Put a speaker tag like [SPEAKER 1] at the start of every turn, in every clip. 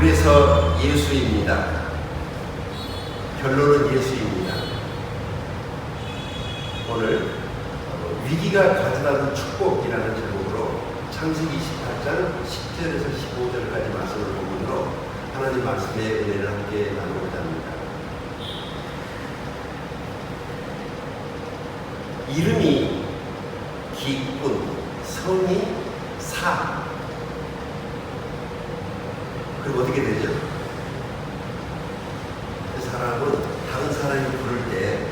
[SPEAKER 1] 그래서 예수입니다. 결론은 예수입니다. 오늘 어, 위기가 가져다는 축복이라는 제목으로 창세기 28장 10절에서 15절까지 말씀을 본문으로 하나님 말씀의 은혜를 함께 나누고자 합니다. 이름이 기쁜 성이 사 어떻게 되죠? 그 사람은 다른 사람이 부를 때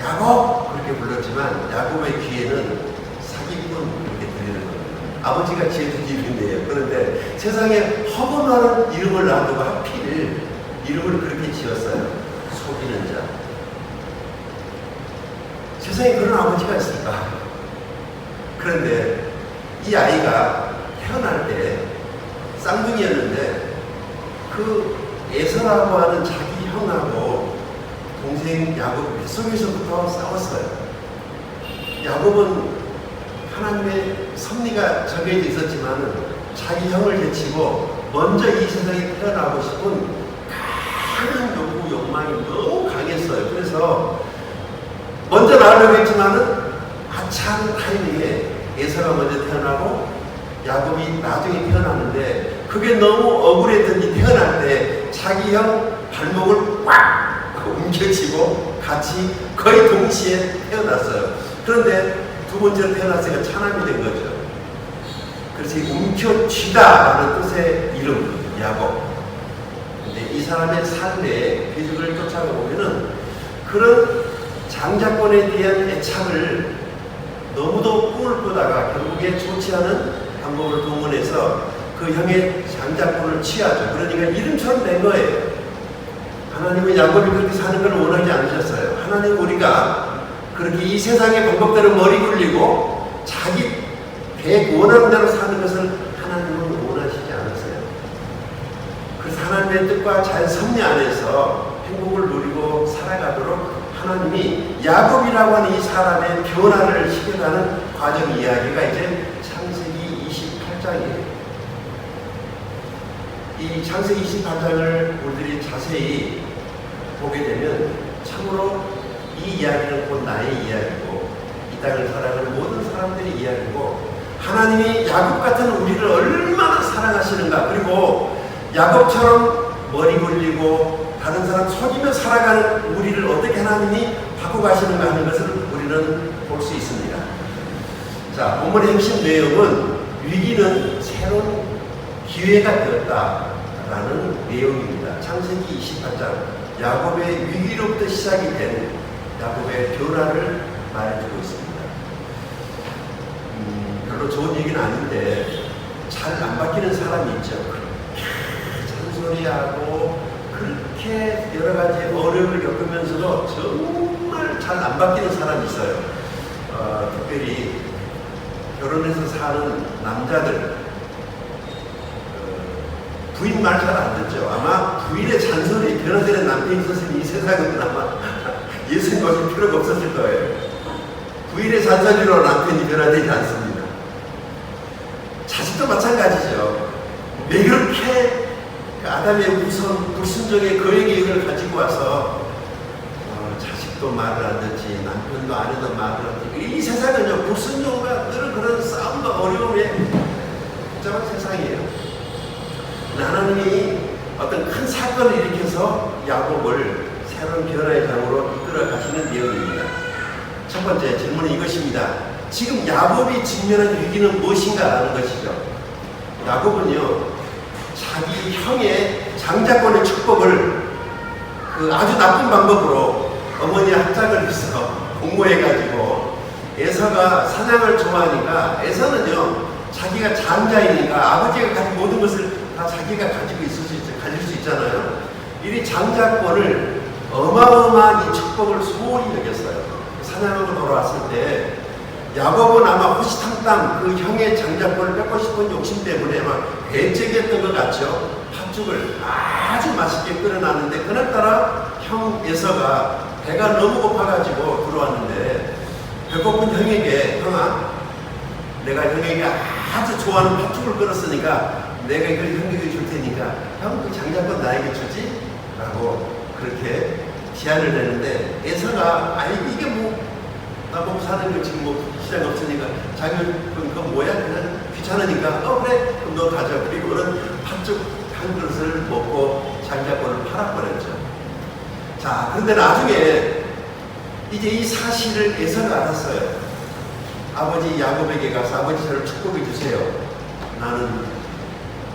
[SPEAKER 1] 야곱 그렇게 불렀지만 야곱의 귀에는 사기꾼 그렇게 들리는 거예요. 아버지가 지어준 이름인데요. 그런데 세상에 허구 많은 이름을 놔두고 하필 이름을 그렇게 지었어요. 속이는 자. 세상에 그런 아버지가 있을까? 그런데 이 아이가 태어날 때 쌍둥이였는데 그 에서라고 하는 자기 형하고 동생 야곱 뱃속에서부터 싸웠어요. 야곱은 하나님의 섭리가 정해져 있었지만 자기 형을 제치고 먼저 이 세상에 태어나고 싶은 강한 욕구, 욕망이 너무 강했어요. 그래서 먼저 나오려고 했지만은 하찮은 타이밍에 예서가 먼저 태어나고 야곱이 나중에 태어났는데 그게 너무 억울했더니 태어날 때 자기 형 발목을 꽉 움켜쥐고 같이 거의 동시에 태어났어요. 그런데 두 번째로 태어났으니까 차남이 된 거죠. 그래서 이 움켜쥐다라는 뜻의 이름 야곱. 근데 이 사람의 삶의 기적을 쫓아가 보면은 그런 장자권에 대한 애착을 너무도 꿈을 꾸다가 결국에 좋지 않은 방법을 동원해서 그 형의 장자권을 취하죠. 그러니까 이름처럼 된 거예요. 하나님은 야곱이 그렇게 사는 걸 원하지 않으셨어요. 하나님 우리가 그렇게 이 세상의 방법대로 머리 굴리고 자기 계획 원하는 대로 사는 것을 하나님은 원하시지 않으세요. 그래서 하나님의 뜻과 자연 섭리 안에서 행복을 누리고 살아가도록 하나님이 야곱이라고 하는 이 사람의 변화를 시켜가는 과정 이야기가 이제 창세기 28장이에요. 이 창세기 28장을 우리들이 자세히 보게 되면 참으로 이 이야기는 곧 나의 이야기고 이 땅을 살아가는 모든 사람들의 이야기고 하나님이 야곱 같은 우리를 얼마나 사랑하시는가 그리고 야곱처럼 머리 굴리고 다른 사람 속이며 살아가는 우리를 어떻게 하나님이 바꿔가시는가 하는 것을 우리는 볼 수 있습니다. 자, 본문의 핵심 내용은 위기는 새로운 기회가 되었다라는 내용입니다. 창세기 28장 야곱의 위기로부터 시작이 된 야곱의 변화를 말해주고 있습니다. 음, 별로 좋은 얘기는 아닌데 잘 안 바뀌는 사람이 있죠. 잔소리하고 그렇게 여러 가지 어려움을 겪으면서도 정말 잘 안 바뀌는 사람이 있어요. 어, 특별히 결혼해서 사는 남자들 어, 부인 말 잘 안 듣죠. 아마 부인의 잔소리 변화되는 남편이 있었으면 이 세상은 아마 예수님 오실 필요가 없었을 거예요. 부인의 잔소리로 남편이 변화되지 않습니다. 자식도 마찬가지죠. 왜 그렇게 그 아담의 우선 불순종의 그의 계획을 가지고 와서 어, 자식도 말을 안 듣지 남편도 아내도 말을 안 듣지 이 세상은요 불순종과 늘 그런 싸움과 어려움에 복잡한 세상이에요. 하나님이 어떤 큰 사건을 일으켜서 야곱을 새로운 변화의 장으로 이끌어 가시는 내용입니다. 첫 번째 질문은 이것입니다. 지금 야곱이 직면한 위기는 무엇인가라는 것이죠. 야곱은요, 자기 형의 장자권의 축복을 그 아주 나쁜 방법으로 어머니 합작을 해서 공모해가지고 에서가 사냥을 좋아하니까 에서는요, 자기가 장자이니까 아버지가 가진 모든 것을 다 자기가 가지고 있을 수 있, 가질 수 있잖아요. 이 장자권을 어마어마한 이 축복을 소홀히 여겼어요. 사냥하고 돌아왔을 때 야곱은 아마 호시탐탐 그 형의 장자권을 뺏고 싶은 욕심 때문에 막 배째기했던 것 같죠. 팥죽을 아주 맛있게 끓여놨는데 그날따라 형 예서가 배가 너무 고파가지고 들어왔는데 배고픈 형에게 형아 내가 형에게 아주 좋아하는 팥죽을 끓였으니까 내가 이걸 형에게 줄 테니까 아니라 형그 장자권 나에게 주지? 라고 그렇게 제안을 내는데 에서가 아니 이게 뭐 나보고 사는 거 지금 뭐 시장 없으니까 자기 그거 뭐야? 그냥 귀찮으니까. 어 그래. 그럼 너 가져. 그리고는 팥죽 한 그릇을 먹고 장자권을 팔아버렸죠. 자 그런데 나중에 이제 이 사실을 에서가 알았어요. 아버지 야곱에게 가서 아버지 저를 축복해 주세요. 나는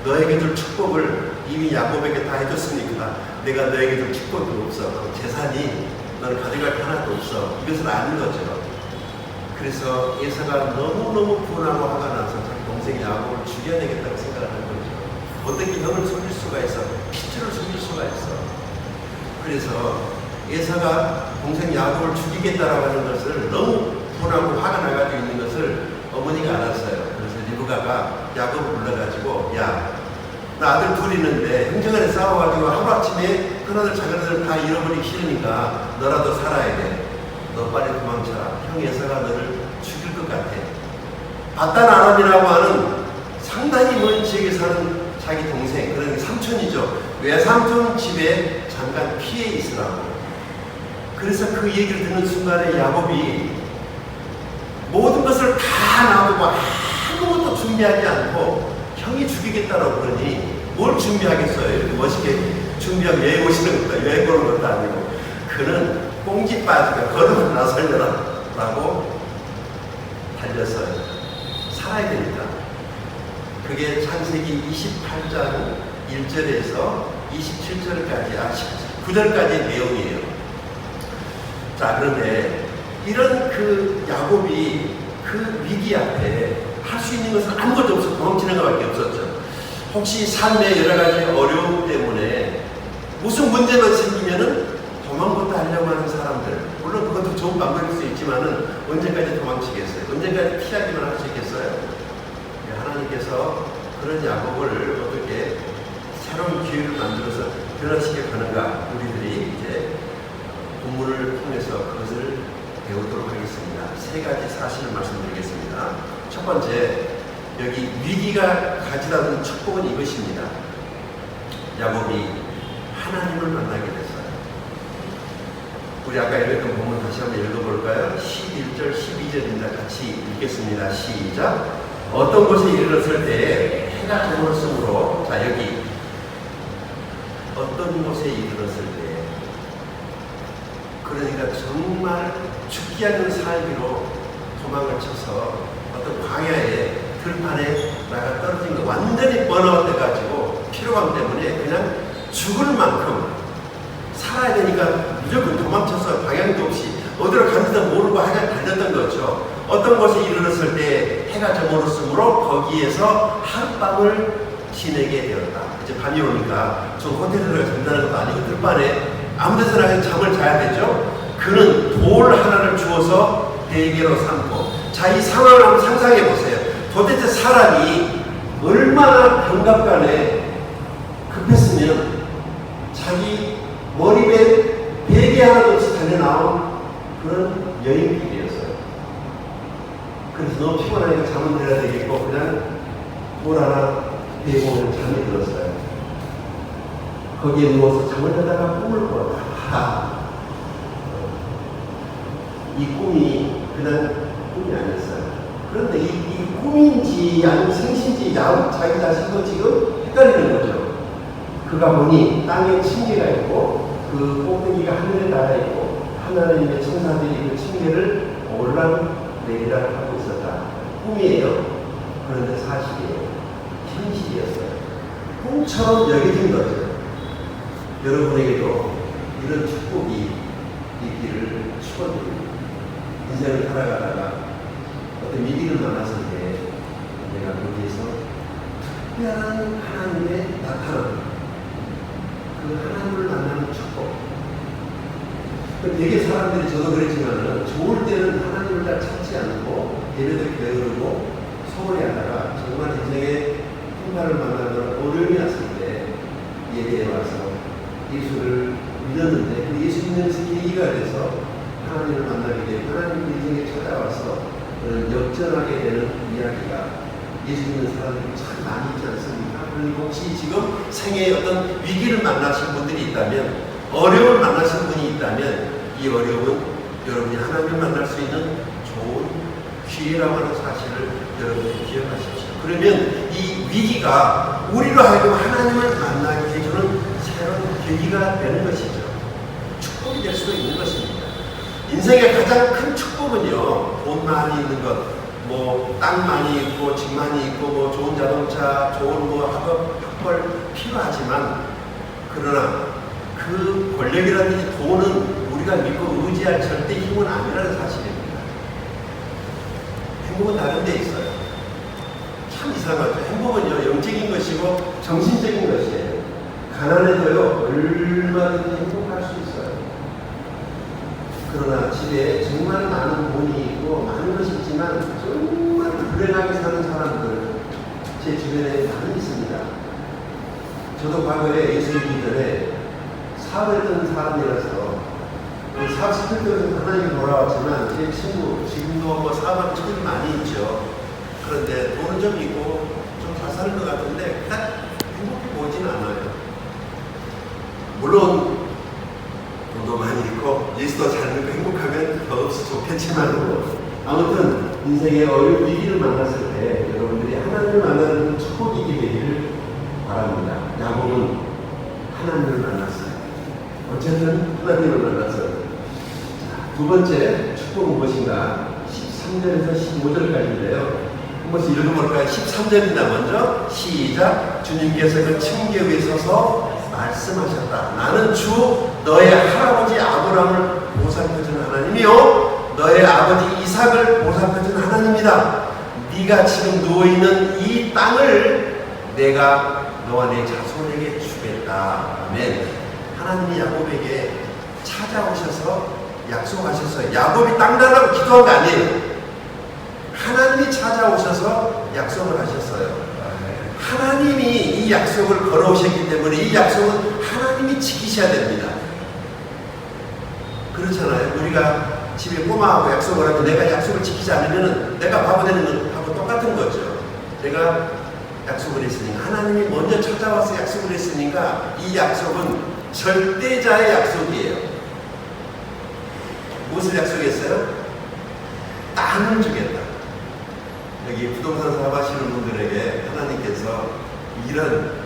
[SPEAKER 1] 너에게 줄 축복을 이미 야곱에게 다 해줬으니까 내가 너에게 줄 축복이 없어 재산이 너는 가져갈 게 하나도 없어 이것을 아는 거죠 그래서 예사가 너무너무 분하고 화가 나서 자기 동생 야곱을 죽여내겠다고 생각하는 거죠. 어떻게 형을 속일 수가 있어? 핏줄을 속일 수가 있어. 그래서 예사가 동생 야곱을 죽이겠다라고 하는 것을 너무 분하고 화가 나가지고 있는 것을 어머니가 알았어요. 리브가가 야곱을 불러가지고 야, 나 아들 둘 있는데 형제간에 싸워가지고 하루아침에 큰아들 작은아들 다 잃어버리기 싫으니까 너라도 살아야 돼. 너 빨리 도망쳐라. 형 예사가 너를 죽일 것 같아. 바단 아람이라고 하는 상당히 먼 지역에 사는 자기 동생, 그런 삼촌이죠. 외삼촌 집에 잠깐 피해 있으라고. 그래서 그 얘기를 듣는 순간에 야곱이 모든 것을 다 놔두고 준비하지 않고 형이 죽이겠다라고 그러니 뭘 준비하겠어요? 이렇게 멋있게 준비하고 여행 오시는 것도 여행 보는 것도 아니고 그는 꽁지 빠지고 걸음을 나설려라 라고 달렸어요. 살아야 되니까. 그게 창세기 28장 1절에서 27절까지, 아, 19절까지의 내용이에요. 자, 그런데 이런 그 야곱이 그 위기 앞에 할 수 있는 것은 아무것도 없어 도망치는 것밖에 없었죠. 혹시 삶의 여러 가지 어려움 때문에 무슨 문제만 생기면은 도망부터 하려고 하는 사람들 물론 그것도 좋은 방법일 수 있지만은 언제까지 도망치겠어요? 언제까지 피하기만 할 수 있겠어요? 네, 하나님께서 그런 야곱을 어떻게 새로운 기회를 만들어서 변화시켜 가는가 우리들이 이제 본문을 통해서 그것을 배우도록 하겠습니다. 세 가지 사실을 말씀드리겠습니다. 첫 번째, 여기 위기가 가지다 둔 축복은 이것입니다. 야곱이 하나님을 만나게 됐어요. 우리 아까 읽었던 본문 다시 한번 읽어볼까요? 11절, 12절입니다. 같이 읽겠습니다. 시작. 어떤 곳에 이르렀을 때 해가 저물었으므로 자 여기 어떤 곳에 이르렀을 때 그러니까 정말 죽기 않는 살기로 도망을 쳐서 어떤 광야에 들판에 나가 떨어진 거 완전히 번아웃 돼가지고 피로감 때문에 그냥 죽을 만큼 살아야 되니까 무조건 도망쳐서 방향도 없이 어디로 가는지도 모르고 하여 달렸던 거죠. 어떤 곳에 이르렀을 때 해가 저물었으므로 거기에서 하룻밤을 지내게 되었다. 이제 밤이 오니까 저 호텔에 잔다는 것도 아니고 들판에 아무 데서나 잠을 자야 되죠. 그는 돌 하나를 주어서 베개로 삼고 자 이 상황을 한번 상상해 보세요. 도대체 사람이 얼마나 병갑간에 급했으면 자기 머리에 베개 하나도 없이 달려나온 그런 여행길이었어요. 그래서 너무 피곤하니까 잠은 들어야 되겠고 그냥 돌 하나 그냥 잠이 들었어요. 거기에 누워서 잠을 자다가 꿈을 꿨다. 이 꿈이 그냥 꿈이 아니었어요. 그런데 이, 이 꿈인지 아니면 생신지 야 자기 자신도 지금 헷갈리는 거죠. 그가 보니 땅에 층계가 있고 그 꼭대기가 하늘에 닿아 있고 하나님의 천사들이 그 층계를 올랑 내리락 하고 있었다. 꿈이에요. 그런데 사실이에요. 현실이었어요. 꿈처럼 여겨진 거죠. 여러분에게도 이런 축복이 있기를 축원드립니다. 인생을 살아가다가 어떤 위기를 만났을 때 내가 거기에서 특별한 하나님의 나타남 그 하나님을 만나는 축복. 그 되게 사람들이 저도 그랬지만은 좋을 때는 하나님을 잘 찾지 않고 예배도 게으르고 소홀히 하다가 정말 인생의 풍파를 만나면 어려움이 왔을 때 예배에 와서 예수를 믿었는데 그 예수 믿는 계기가 돼서 역전하게 되는 이야기가 예수 믿는 사람들이 참 많이 있지 않습니까? 그러니까 혹시 지금 생애에 어떤 위기를 만나신 분들이 있다면, 어려움을 만나신 분이 있다면, 이 어려움은 여러분이 하나님을 만날 수 있는 좋은 기회라고 하는 사실을 여러분이 기억하십시오. 그러면 이 위기가 우리로 하여금 하나님을 만나게 해주는 새로운 계기가 되는 것이죠. 축복이 될 수도 있는 것입니다. 인생의 가장 큰 축복은요, 돈 많이 있는 것, 뭐, 땅 많이 있고, 집 많이 있고, 뭐, 좋은 자동차, 좋은 뭐, 학업, 학벌 필요하지만, 그러나 그 권력이라든지 돈은 우리가 믿고 의지할 절대 힘은 아니라는 사실입니다. 행복은 다른 데 있어요. 참 이상하죠. 행복은요, 영적인 것이고, 정신적인 것이에요. 가난해도요, 얼마든지 행복할 수 있어요. 집에 정말 많은 돈이 있고 많은 것이 있지만 정말 불행하게 사는 사람들 제 주변에 많이 있습니다. 저도 과거에 예수 믿기 전에 사업했던 사람이라서 그 사업 시킬 때는 하나님이 돌아왔지만 제 친구 지금도 뭐 사업하는 친구들이 많이 있죠. 그런데 돈은 좀 있고 좀 잘 사는 것 같은데 딱 행복해 보이진 않아요. 물론 돈도 많이 있고 예수도 잘 믿고 행복하면 더없이 좋겠지만 아무튼 인생의 어려운 위기를 만났을 때 여러분들이 하나님을 만나는 축복이 되기를 바랍니다. 야곱은 하나님을 만났어요. 어쨌든 하나님을 만났어요. 자, 두 번째 축복은 무엇인가? 13절에서 15절까지인데요. 한 번씩 읽어볼까요? 13절입니다. 먼저 시작. 주님께서 그 층계 위에 서서 말씀하셨다. 나는 주 너의 할아버지 아브라함을 보살펴준 하나님이요 너의 아버지 이삭을 보살펴준 하나님이다. 네가 지금 누워 있는 이 땅을 내가 너와 내 자손에게 주겠다. 아멘. 하나님이 야곱에게 찾아오셔서 약속하셨어요. 야곱이 땅 달라고 기도한 거 아니에요. 하나님이 찾아오셔서 약속을 하셨어요. 하나님이 이 약속을 걸어오셨기 때문에 이 약속은 하나님이 지키셔야 됩니다. 그렇잖아요. 우리가 집에 꼬마하고 약속을 하면 내가 약속을 지키지 않으면 내가 바보 되는 것하고 똑같은 거죠. 내가 약속을 했으니까 하나님이 먼저 찾아와서 약속을 했으니까 이 약속은 절대자의 약속이에요. 무엇을 약속했어요? 땅을 주겠다. 여기 부동산 사업하시는 분들에게 하나님께서 이런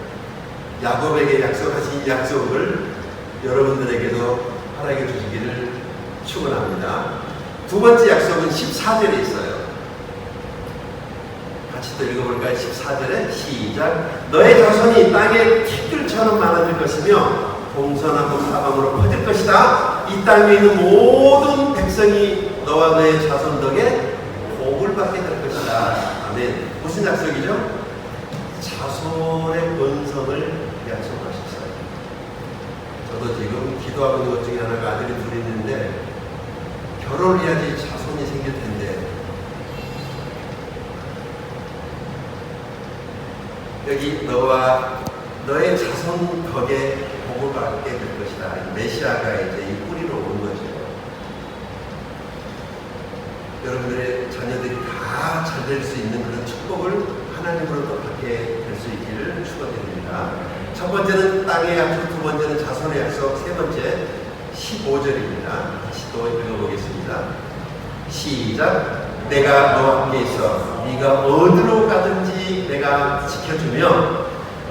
[SPEAKER 1] 야곱에게 약속하신 이 약속을 여러분들에게도 허락해 주시기를 축원합니다. 두 번째 약속은 14절에 있어요. 같이 또 읽어볼까요? 14절에 시작. 너의 자손이 땅에 티끌처럼 많아질 것이며 동서남북 사방으로 퍼질 것이다. 이 땅에 있는 모든 백성이 너와 너의 자손 덕에 복을 받게 될 것이다. 아멘. 무슨 약속이죠? 자손의 번성을 약속하셨어요. 저도 지금 기도하고 있는 것 중에 하나가 아들이 둘이 있는데 결혼을 해야지 자손이 생길 텐데 여기 너와 너의 자손 덕에 복을 받게 될 것이다. 이 메시아가 이제 이 뿌리로 온 거죠. 여러분들의 자녀들이 다 잘 될 수 있는 그런 축복을 하나님으로부터 받게 될 수 있기를 축원드립니다. 첫 번째는 땅의 약속, 두 번째는 자손의 약속, 세 번째 15절입니다. 다시 또 읽어보겠습니다. 시작. 내가 너와 함께 있어 네가 어디로 가든지 내가 지켜주며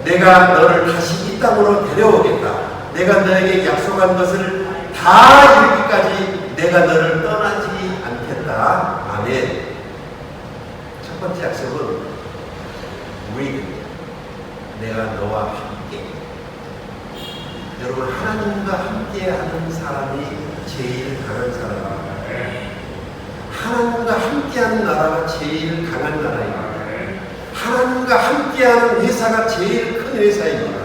[SPEAKER 1] 내가 너를 다시 이 땅으로 데려오겠다. 내가 너에게 약속한 것을 다 이루기까지 내가 너를 떠나지 않겠다. 아멘. 첫 번째 약속은 with 내가 너와. 여러분 하나님과 함께하는 사람이 제일 강한 사람입니다. 하나님과 함께하는 나라가 제일 강한 나라입니다. 하나님과 함께하는 회사가 제일 큰 회사입니다.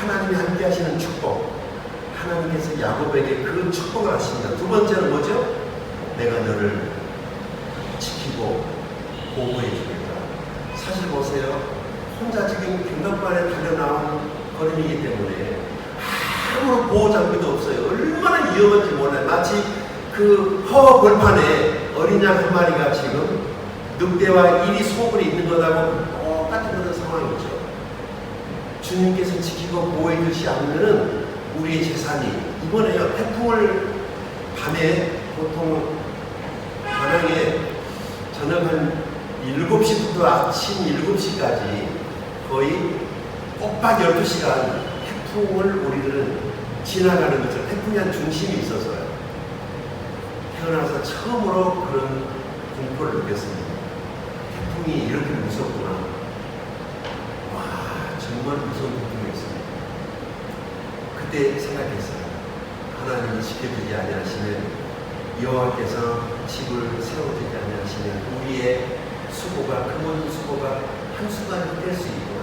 [SPEAKER 1] 하나님이 함께하시는 축복. 하나님께서 야곱에게 그 축복을 하십니다. 두 번째는 뭐죠? 내가 너를 지키고 보호해 주겠다. 사실 보세요. 혼자 지금 경감반에 달려나온 걸음이기 때문에 아무런 보호 장비도 없어요. 얼마나 위험한지 몰라요. 마치 그 허벌판에 어린 양 한 마리가 지금 늑대와 일이 속을 있는 것하고 똑같은 그런 상황이죠. 주님께서 지키고 보호해 주시 않으면 우리의 재산이 이번에요 태풍을 밤에 보통 반항에 저녁 한 7시부터 아침 7시까지 거의 꼬박 12시간 태풍을 우리들은 지나가는 거죠. 태풍이 한 중심이 있어서요. 태어나서 처음으로 그런 공포를 느꼈습니다. 태풍이 이렇게 무섭구나. 와, 정말 무서운 태풍이었습니다. 그때 생각했어요. 하나님이 지켜주지 아니하시면 여호와께서 집을 세워주지 아니하시면 우리의 수고가 그 모든 수고가 한순간에 뗄수 있고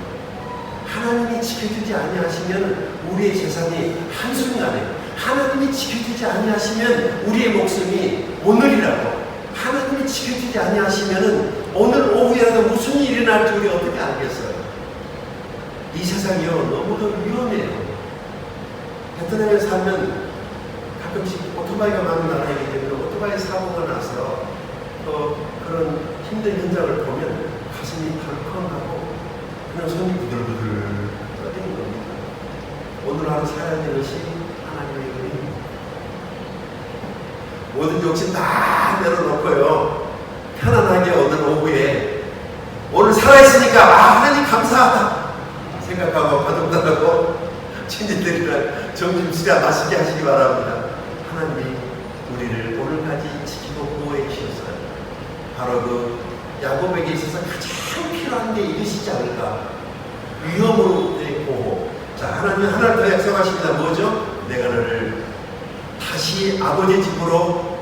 [SPEAKER 1] 하나님이 지켜주지 아니하시면 우리의 재산이 한순간에 하나님이 지켜주지 아니하시면 우리의 목숨이 오늘이라도 하나님이 지켜주지 아니하시면 오늘 오후에라도 무슨 일이 일어날지 우리 어떻게 알겠어요? 이 세상이요 너무도 위험해요. 베트남에 살면 가끔씩 오토바이가 많은 나라이기 때문에 오토바이 사고가 나서 또 그런 힘든 현장을 보면 가슴이 덜컹하고 그냥 손이 부들부들. 하루 살아야 되는 것이 하나님의 은혜입니다. 모든 욕심 다 내려놓고요. 편안하게 오늘 오후에 오늘 살아있으니까 아 하나님 감사하다 생각하고 가족들하고 친지들이랑 점심시간 맛있게 하시기 바랍니다. 하나님이 우리를 오늘까지 지키고 보호해 주셨어요. 바로 그 야곱에게 있어서 가장 필요한 게 이것이지 않을까. 위험으로의 보호. 자, 하나님 하나를 더 약속하십니다. 뭐죠? 내가 너를 다시 아버지 집으로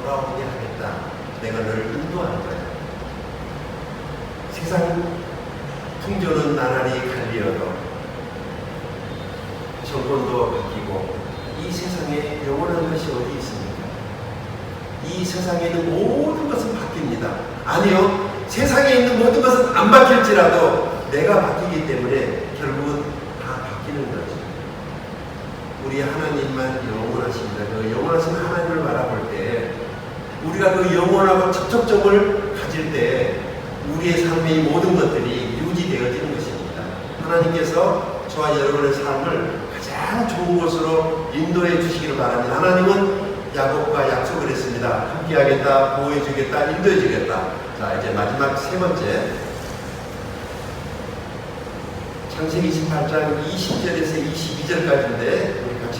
[SPEAKER 1] 돌아오게 하겠다. 내가 너를 인도할 거야. 세상 풍조는 나날이 갈리어도 정권도 바뀌고 이 세상에 영원한 것이 어디 있습니까? 이 세상에 있는 모든 것은 바뀝니다. 아니요. 세상에 있는 모든 것은 안 바뀔지라도 내가 바뀌기 때문에 결국은 다 바뀌는 거죠. 우리 하나님만 영원하십니다. 그 영원하신 하나님을 바라볼 때 우리가 그 영원하고 접촉점을 가질 때 우리의 삶의 모든 것들이 유지되어지는 것입니다. 하나님께서 저와 여러분의 삶을 가장 좋은 곳으로 인도해 주시기를 바랍니다. 하나님은 야곱과 약속을 했습니다. 함께하겠다, 보호해주겠다, 인도해주겠다. 자, 이제 마지막 세 번째. 창세기 28장 20절에서 22절까지인데 우리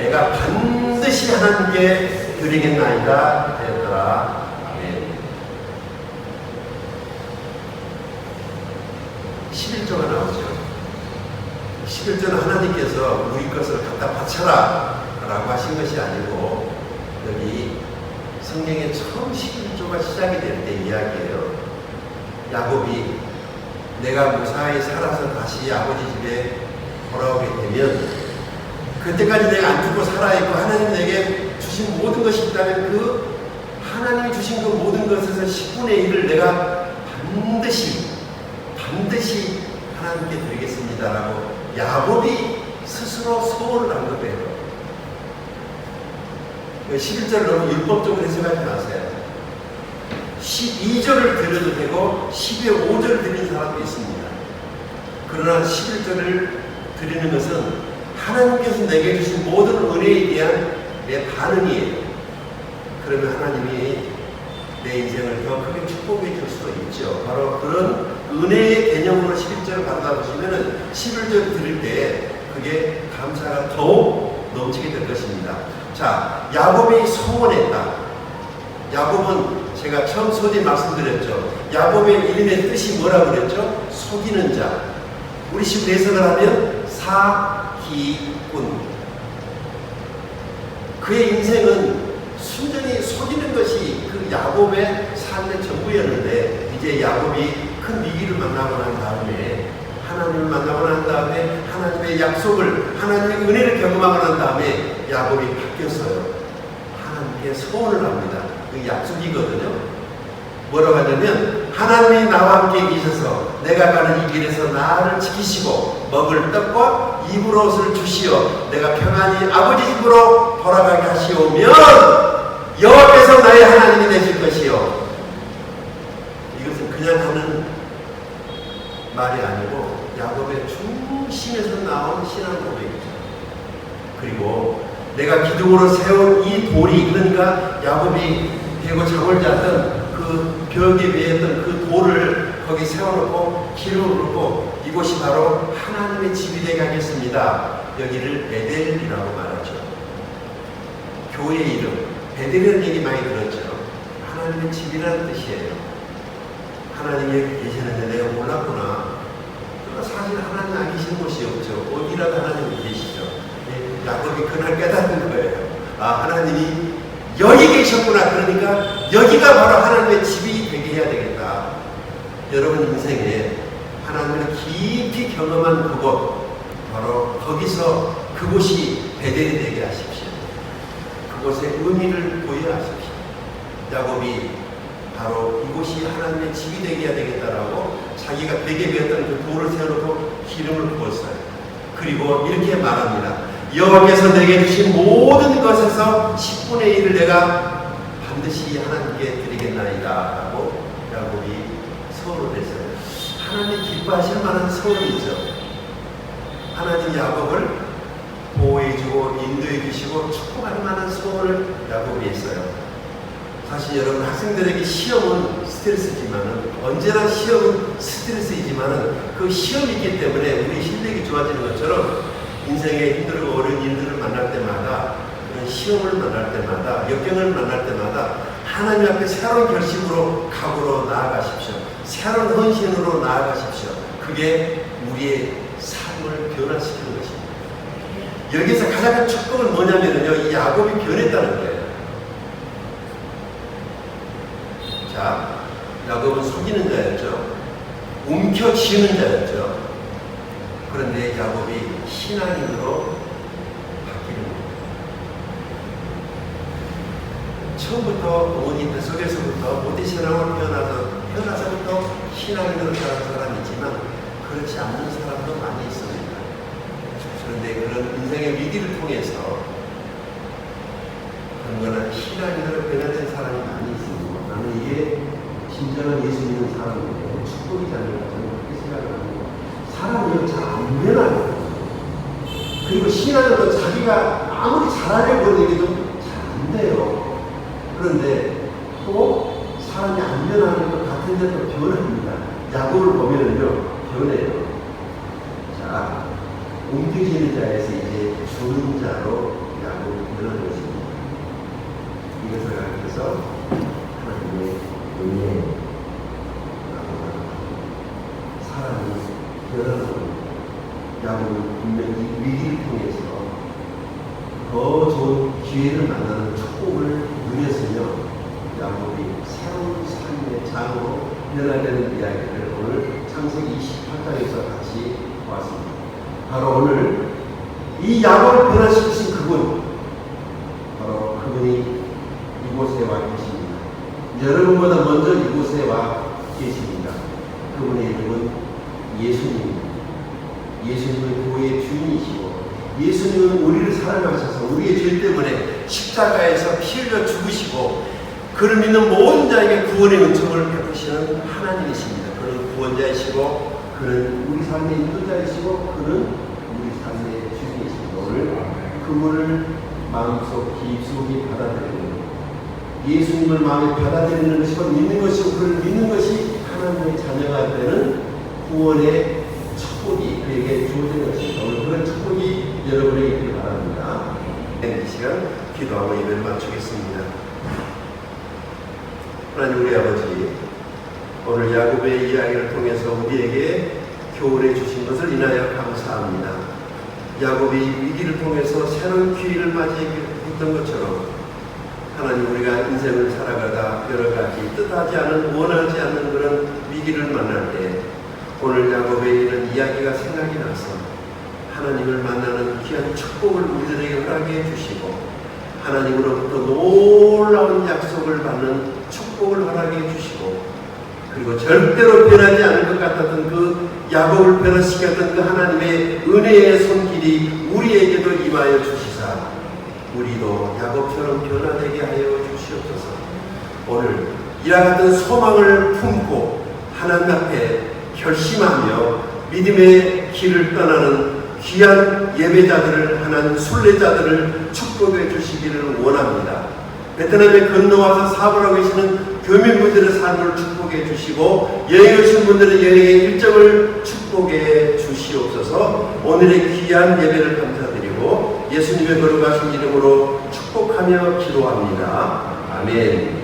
[SPEAKER 1] 내가 반드시 하나님께 드리겠나이다 하였더라 아멘. 11조가 나오죠 11조는 하나님께서 우리 것을 갖다 바쳐라 라고 하신 것이 아니고 여기 성경의 처음 11조가 시작이 될 때 이야기예요. 야곱이 내가 무사히 살아서 다시 아버지 집에 돌아오게 되면 그때까지 내가 안 죽고 살아있고 하나님 내게 주신 모든 것이 있다면 그 하나님이 주신 그 모든 것에서 10분의 1을 내가 반드시 반드시 하나님께 드리겠습니다라고 야곱이 스스로 소원을 한 거예요. 11절을 너무 율법적으로 해석하지 마세요. 12절을 드려도 되고 12의 5절을 드리는 사람도 있습니다. 그러나 11절을 드리는 것은 하나님께서 내게 주신 모든 은혜에 대한 내 반응이에요. 그러면 하나님이 내 인생을 더 크게 축복해 줄 수도 있죠. 바로 그런 은혜의 개념으로 11절을 받아보시면 11절 드릴 때 그게 감사가 더욱 넘치게 될 것입니다. 자, 야곱이 소원했다. 야곱은 제가 처음 소리 말씀드렸죠. 야곱의 이름의 뜻이 뭐라고 그랬죠? 속이는 자. 우리 식으로 해석을 하면 사 기꾼. 그의 인생은 순전히 속이는 것이 그 야곱의 삶의 전부였는데 이제 야곱이 큰 위기를 만나고 난 다음에 하나님을 만나고 난 다음에 하나님의 약속을 하나님의 은혜를 경험하고 난 다음에 야곱이 바뀌었어요. 하나님께 소원을 합니다. 그 약속이거든요. 뭐라고 하냐면 하나님이 나와 함께 계셔서 내가 가는 이 길에서 나를 지키시고 먹을 떡과 입을 옷을 주시어 내가 평안히 아버지 집으로 돌아가게 하시오면 여호와께서 나의 하나님이 되실 것이요 이것은 그냥 하는 말이 아니고 야곱의 중심에서 나온 신앙 고백이죠. 그리고 내가 기둥으로 세운 이 돌이 그러니까 야곱이 대고 잠을 잤던 그 벽에 위에던 그 돌을 거기 세워놓고 기름을 붓고 이곳이 바로 하나님의 집이 되게 하겠습니다. 여기를 베델이라고 말하죠. 교회 이름 베델이라는 얘기 많이 들었죠. 하나님의 집이라는 뜻이에요. 하나님이 계시는데 내가 몰랐구나. 그러나 사실 하나님 안 계신 곳이 없죠. 어디라도 하나님이 계시죠. 예, 야곱이 그날 깨닫는 거예요. 아, 하나님이 여기 계셨구나. 그러니까 여기가 바로 하나님의 집이 되게 해야 되겠다. 여러분 인생에 하나님을 깊이 경험한 그곳, 바로 거기서 그곳이 베델이 되게 하십시오. 그곳의 의미를 보여하십시오. 야곱이 바로 이곳이 하나님의 집이 되게 해야 되겠다라고 자기가 베개 베었던 그 돌을 세워놓고 기름을 부었어요. 그리고 이렇게 말합니다. 여호와께서 내게 주신 모든 것에서 10분의 1을 내가 반드시 하나님께 드리겠나이다 라고 야곱이 서울을 했어요. 하나님 기뻐하실 만한 서울이죠. 하나님 야곱을 보호해주고 인도해 주시고 축복할 만한 소원을 야곱이 했어요. 사실 여러분 학생들에게 시험은 스트레스지만은 언제나 시험은 스트레스이지만은 그 시험이 있기 때문에 우리 실력이 좋아지는 것처럼 인생에 힘들고 어려운 일들을 만날 때마다 그런 시험을 만날 때마다 역경을 만날 때마다 하나님 앞에 새로운 결심으로 각오로 나아가십시오. 새로운 헌신으로 나아가십시오. 그게 우리의 삶을 변화시키는 것입니다. 여기서 가장 큰 축복은 뭐냐면요. 이 야곱이 변했다는 거예요. 자, 야곱은 속이는 자였죠. 움켜쥐는 자였죠. 그런데 야곱이 신앙인으로 바뀌는 거예요. 처음부터 어머니 뱃속에서부터 모태신앙으로 태어나서 태어나서부터 신앙인으로 자란 사람이 있지만 그렇지 않는 사람도 많이 있습니다. 그런데 그런 인생의 위기를 통해서 건강한 신앙인으로 변화된 사람이 많이 있습니다. 나는 이게 진정한 예수 믿는 사람인데 축복이지 않을까 저는 그렇게 생각을 합니다. 사람이 잘안 변화요. 그리고 신앙도 자기가 아무리 잘하려고 해도 잘 안 돼요. 그런데 또 사람이 안 변하는 것 같은데 또 변합니다. 야곱을 보면은요, 변해요. 자, 움직이는 자에서 이제 주는 자로 야곱이 변하는 것입니다. 이것을 가르쳐서 하나님의 은혜, 사람이 변하는 겁니다. 야곱은 분명히 위기를 통해서 더 좋은 기회를 만나는 축복을 누렸으며 야곱이 새로운 삶의 장으로 변화되는 이야기를 오늘 창세기 28장에서 같이 보았습니다. 바로 오늘 이 야곱을 변화시키신 그분, 바로 그분이 이곳에 와 계십니다. 여러분보다 먼저 이곳에 와 계십니다. 그분의 이름은 예수님입니다. 예수님은 교회의 주인이시고 예수님은 우리를 사랑하셔서 우리의 죄 때문에 십자가에서 피 흘려 죽으시고 그를 믿는 모든 자에게 구원의 은총을 베푸시는 하나님이십니다. 그는 구원자이시고 그는 우리 삶의 인도자이시고 그는 우리 삶의 주인이십니다. 오늘 그분을 마음속 깊숙이 받아들이는 예수님을 마음에 받아들이는 것이고 믿는 것이고 그를 믿는 것이 하나님의 자녀가 되는 구원의 축복이 그에게 주어진 것입니다. 오늘 그런 축복이 여러분에게 있기를 바랍니다. 이 시간 기도하고 예배를 마치겠습니다. 하나님 우리 아버지 오늘 야곱의 이야기를 통해서 우리에게 교훈해 주신 것을 인하여 감사합니다. 야곱이 위기를 통해서 새로운 기회를 맞이했던 것처럼 하나님 우리가 인생을 살아가다 여러 가지 뜻하지 않은 원하지 않는 그런 위기를 만날 때 오늘 야곱의 이런 이야기가 생각이 나서 하나님을 만나는 귀한 축복을 우리들에게 허락해 주시고 하나님으로부터 놀라운 약속을 받는 축복을 허락해 주시고 그리고 절대로 변하지 않을 것 같았던 그 야곱을 변화시켰던 그 하나님의 은혜의 손길이 우리에게도 임하여 주시사 우리도 야곱처럼 변화되게 하여 주시옵소서. 오늘 이와 같은 소망을 품고 하나님 앞에 결심하며 믿음의 길을 떠나는 귀한 예배자들을 하나님 순례자들을 축복해 주시기를 원합니다. 베트남에 건너와서 사업을 하고 계시는 교민분들의 삶을 축복해 주시고 여행 오신 분들의 여행의 일정을 축복해 주시옵소서 오늘의 귀한 예배를 감사드리고 예수님의 거룩하신 이름으로 축복하며 기도합니다. 아멘.